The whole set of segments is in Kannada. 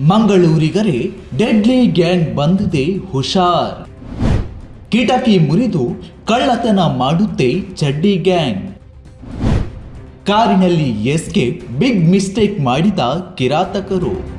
ಮಂಗಳೂರಿಗರೇ ಡೆಡ್ಲಿ ಗ್ಯಾಂಗ್ ಬಂದಿದೆ ಹುಷಾರ್. ಕಿಟಕಿ ಮುರಿದು ಕಳ್ಳತನ ಮಾಡುತ್ತೆ ಚಡ್ಡಿ ಗ್ಯಾಂಗ್. ಕಾರಿನಲ್ಲಿ ಎಸ್ಕೇಪ್, ಬಿಗ್ ಮಿಸ್ಟೇಕ್ ಮಾಡಿದ ಕಿರಾತಕರು.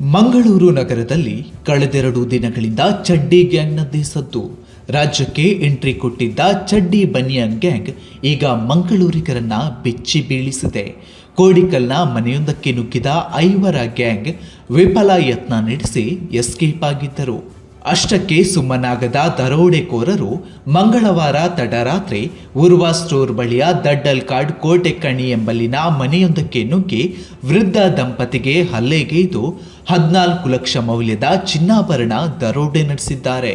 ಮಂಗಳೂರು ನಗರದಲ್ಲಿ ಕಳೆದೆರಡು ದಿನಗಳಿಂದ ಚಡ್ಡಿ ಗ್ಯಾಂಗ್ನದ್ದೇ ಸದ್ದು ರಾಜ್ಯಕ್ಕೆ ಎಂಟ್ರಿ ಕೊಟ್ಟಿದ್ದ ಚಡ್ಡಿ ಬನಿಯನ್ ಗ್ಯಾಂಗ್ ಈಗ ಮಂಗಳೂರಿಗರನ್ನ ಬೆಚ್ಚಿ ಬೀಳಿಸಿದೆ. ಕೋಡಿಕಲ್ನ ಮನೆಯೊಂದಕ್ಕೆ ನುಗ್ಗಿದ ಐವರ ಗ್ಯಾಂಗ್ ವಿಫಲ ಯತ್ನ ನಡೆಸಿ ಎಸ್ಕೇಪ್ ಆಗಿದ್ದರು. ಅಷ್ಟಕ್ಕೆ ಸುಮ್ಮನಾಗದ ದರೋಡೆಕೋರರು ಮಂಗಳವಾರ ತಡರಾತ್ರಿ ಉರ್ವಾ ಸ್ಟೋರ್ ಬಳಿಯ ದಡ್ಡಲ್ ಕೋಟೆ ಕೋಟೆಕಣಿ ಎಂಬಲ್ಲಿನ ಮನೆಯೊಂದಕ್ಕೆ ನುಗ್ಗಿ ವೃದ್ಧ ದಂಪತಿಗೆ ಹಲ್ಲೆಗೈದು ಹದಿನಾಲ್ಕು ಲಕ್ಷ ಮೌಲ್ಯದ ಚಿನ್ನಾಭರಣ ದರೋಡೆ ನಡೆಸಿದ್ದಾರೆ.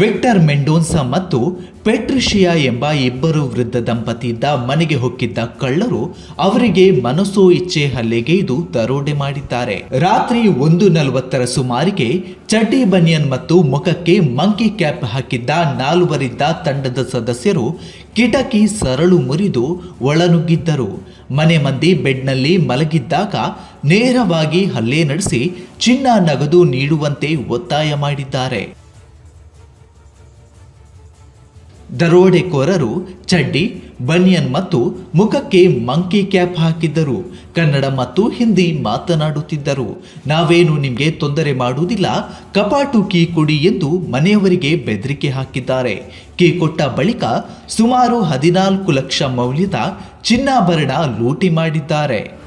ವಿಕ್ಟರ್ ಮೆಂಡೋನ್ಸಾ ಮತ್ತು ಪೆಟ್ರಿಷಿಯಾ ಎಂಬ ಇಬ್ಬರು ವೃದ್ಧ ದಂಪತಿಯಿಂದ ಮನೆಗೆ ಹೊಕ್ಕಿದ್ದ ಕಳ್ಳರು ಅವರಿಗೆ ಮನಸೋ ಇಚ್ಛೆ ಹಲ್ಲೆಗೈದು ದರೋಡೆ ಮಾಡಿದ್ದಾರೆ. ರಾತ್ರಿ ಒಂದು ನಲವತ್ತರ ಸುಮಾರಿಗೆ ಚಡ್ಡಿ ಬನಿಯನ್ ಮತ್ತು ಮುಖಕ್ಕೆ ಮಂಕಿ ಕ್ಯಾಪ್ ಹಾಕಿದ್ದ ನಾಲ್ವರಿದ್ದ ತಂಡದ ಸದಸ್ಯರು ಕಿಟಕಿ ಸರಳು ಮುರಿದು ಒಳನುಗ್ಗಿದ್ದರು. ಮನೆ ಮಂದಿ ಬೆಡ್ನಲ್ಲಿ ಮಲಗಿದ್ದಾಗ ನೇರವಾಗಿ ಹಲ್ಲೆ ನಡೆಸಿ ಚಿನ್ನ ನಗದು ನೀಡುವಂತೆ ಒತ್ತಾಯ ಮಾಡಿದ್ದಾರೆ. ದರೋಡೆಕೋರರು ಚಡ್ಡಿ, ಬನಿಯನ್ ಮತ್ತು ಮುಖಕ್ಕೆ ಮಂಕಿ ಕ್ಯಾಪ್ ಹಾಕಿದ್ದರು. ಕನ್ನಡ ಮತ್ತು ಹಿಂದಿ ಮಾತನಾಡುತ್ತಿದ್ದರು. ನಾವೇನು ನಿಮಗೆ ತೊಂದರೆ ಮಾಡುವುದಿಲ್ಲ. ಕಪಾಟು ಕೀ ಕೊಡಿ ಎಂದು ಮನೆಯವರಿಗೆ ಬೆದರಿಕೆ ಹಾಕಿದ್ದಾರೆ. ಕೀ ಕೊಟ್ಟ ಬಳಿಕ ಸುಮಾರು ಹದಿನಾಲ್ಕು ಲಕ್ಷ ಮೌಲ್ಯದ ಚಿನ್ನಾಭರಣ ಲೂಟಿ ಮಾಡಿದ್ದಾರೆ.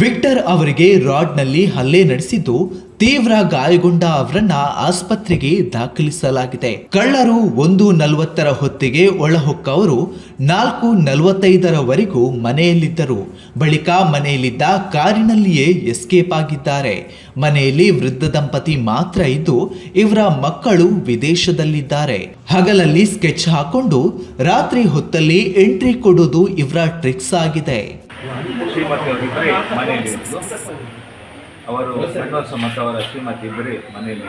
ವಿಕ್ಟರ್ ಅವರಿಗೆ ರಾಡ್ನಲ್ಲಿ ಹಲ್ಲೆ ನಡೆಸಿದ್ದು ತೀವ್ರ ಗಾಯಗೊಂಡ ಅವರನ್ನ ಆಸ್ಪತ್ರೆಗೆ ದಾಖಲಿಸಲಾಗಿದೆ. ಕಳ್ಳರು ಒಂದು ನಲವತ್ತರ ಹೊತ್ತಿಗೆ ಒಳಹೊಕ್ಕವರು ನಾಲ್ಕು ನಲವತ್ತೈದರವರೆಗೂ ಮನೆಯಲ್ಲಿದ್ದರು. ಬಳಿಕ ಮನೆಯಲ್ಲಿದ್ದ ಕಾರಿನಲ್ಲಿಯೇ ಎಸ್ಕೇಪ್ ಆಗಿದ್ದಾರೆ. ಮನೆಯಲ್ಲಿ ವೃದ್ಧ ದಂಪತಿ ಮಾತ್ರ ಇದ್ದು, ಇವರ ಮಕ್ಕಳು ವಿದೇಶದಲ್ಲಿದ್ದಾರೆ. ಹಗಲಲ್ಲಿ ಸ್ಕೆಚ್ ಹಾಕೊಂಡು ರಾತ್ರಿ ಹೊತ್ತಲ್ಲಿ ಎಂಟ್ರಿ ಕೊಡೋದು ಇವರ ಟ್ರಿಕ್ಸ್ ಆಗಿದೆ. ಶ್ರೀಮತಿ ಅವರಿಬ್ಬರೇ ಮನೆಯಲ್ಲಿ ಅವರು ಶ್ರೀನಿವಾಸ ಮತ್ತು ಅವರ ಶ್ರೀಮತಿ ಇಬ್ಬರೇ ಮನೆಯಲ್ಲಿ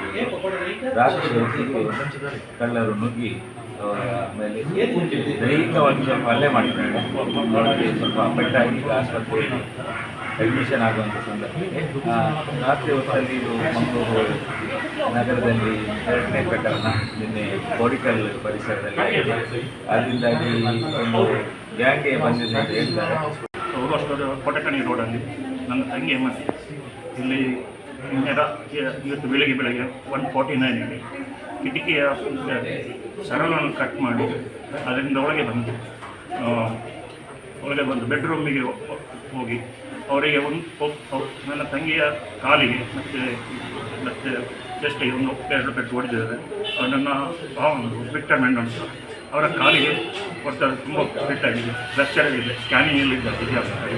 ರಾತ್ರಿ ಹೊತ್ತಿಗೆ ಕಳ್ಳರು ನುಗ್ಗಿ ಅವರ ಮೇಲೆ ದೈಹಿಕವಾಗಿ ಸ್ವಲ್ಪ ಅಲ್ಲೇ ಮಾಡಿದ್ದಾರೆ ಸ್ವಲ್ಪ ಬೆಟ್ಟ ಈಗ ಆಸ್ಪತ್ರೆಯಲ್ಲಿ ಅಡ್ಮಿಷನ್ ಆಗುವಂಥ ಸಂದರ್ಭದಲ್ಲಿ ರಾತ್ರಿ ಹೊತ್ತಲ್ಲಿ ಇದು ಮಂಗಳೂರು ನಗರದಲ್ಲಿ ಎರಡನೇ ಪ್ರಕರಣ ನಿನ್ನೆ ಕೋಡಿಕಲ್ ಪರಿಸರದಲ್ಲಿ. ಅದರಿಂದಾಗಿ ಒಂದು ಗ್ಯಾಂಗೆ ಬಂದಿದೆ ಅಂತ ಹೇಳ್ತಾರೆ. ಹೋಗುವಷ್ಟು ಕೊಟಕಣಿ ರೋಡಲ್ಲಿ ನನ್ನ ತಂಗಿ ಮನೆ ಇಲ್ಲಿ ನಿನ್ನೆ ರಾ- ಇವತ್ತು ಬೆಳಿಗ್ಗೆ ಬೆಳಗ್ಗೆ ಒನ್ ಫಾರ್ಟಿ ನೈನಿಗೆ ಕಿಟಕಿಯ ಸರಳನ್ನು ಕಟ್ ಮಾಡಿ ಅದರಿಂದ ಒಳಗೆ ಬಂದು ಒಳಗೆ ಬಂದು ಬೆಡ್ರೂಮಿಗೆ ಹೋಗಿ ಅವರಿಗೆ ಒಂದು ನನ್ನ ತಂಗಿಯ ಕಾಲಿಗೆ ಮತ್ತು ಮತ್ತು ಚೆಸ್ಟಿಗೆ ಒಂದು ಎರಡು ಪೆಟ್ಟು ಹೊಡೆದಿದ್ದಾರೆ. ನನ್ನ ಭಾವನೆ ವಿಕ್ಟರ್ ಮೆಂಡನ್ಸ್ ಅವರ ಕಾಲಿಗೆ ಒಟ್ಟು ತುಂಬ ಪೆಟ್ಟಾಗಿದೆ ಫ್ರಾಕ್ಚರ್ ಆಗಿದೆ ಸ್ಕ್ಯಾನಿಂಗಲ್ಲಿದ್ದಾರೆ ಮತ್ತೆ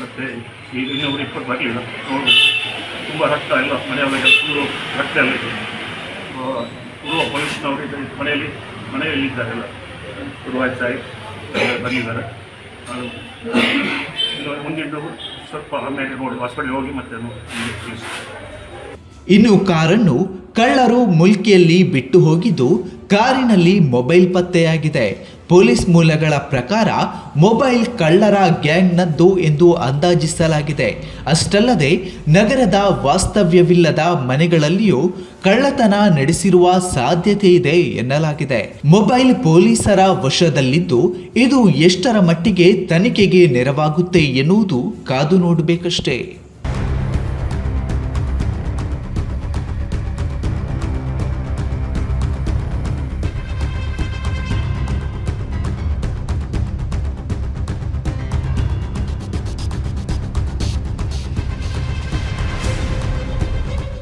ಮತ್ತು ಈಗ ಇನ್ನೊಬ್ರು ಇಪ್ಪತ್ತು ಬರಲಿಲ್ಲ. ನೋಡು. ತುಂಬ ರಕ್ತ ಎಲ್ಲ ಮನೆಯೊಳಗೆ ಫುಲ್ಲು ರಕ್ತ ಎಲ್ಲ ಇದೆ. ಪೂರ್ವ ಪೊಲೀಸ್ನವರು ಮನೆಯಲ್ಲಿ ಮನೆಯಲ್ಲಿದ್ದಾರೆ ಎಲ್ಲ. ಪೂರ್ವ ಸಾಯಿ ಬಂದಿದ್ದಾರೆ. ಇನ್ನು ಮುಂದಿದ್ದು ಸ್ವಲ್ಪ ಆಮೇಲೆ ನೋಡಿ. ಹಾಸ್ಪಿಟಲ್ ಹೋಗಿ ಮತ್ತೆ ನೋಡಿ. ಇನ್ನು ಕಾರನ್ನು ಕಳ್ಳರು ಮುಲ್ಕಿಯಲ್ಲಿ ಬಿಟ್ಟು ಹೋಗಿದ್ದು ಕಾರಿನಲ್ಲಿ ಮೊಬೈಲ್ ಪತ್ತೆಯಾಗಿದೆ. ಪೊಲೀಸ್ ಮೂಲಗಳ ಪ್ರಕಾರ ಮೊಬೈಲ್ ಕಳ್ಳರ ಗ್ಯಾಂಗ್ನದ್ದು ಎಂದು ಅಂದಾಜಿಸಲಾಗಿದೆ. ಅಷ್ಟಲ್ಲದೆ, ನಗರದ ವಾಸ್ತವ್ಯವಿಲ್ಲದ ಮನೆಗಳಲ್ಲಿಯೂ ಕಳ್ಳತನ ನಡೆಸಿರುವ ಸಾಧ್ಯತೆ ಇದೆ ಎನ್ನಲಾಗಿದೆ. ಮೊಬೈಲ್ ಪೊಲೀಸರ ವಶದಲ್ಲಿದ್ದು, ಇದು ಎಷ್ಟರ ಮಟ್ಟಿಗೆ ತನಿಖೆಗೆ ನೆರವಾಗುತ್ತೆ ಎನ್ನುವುದು ಕಾದು ನೋಡಬೇಕಷ್ಟೇ.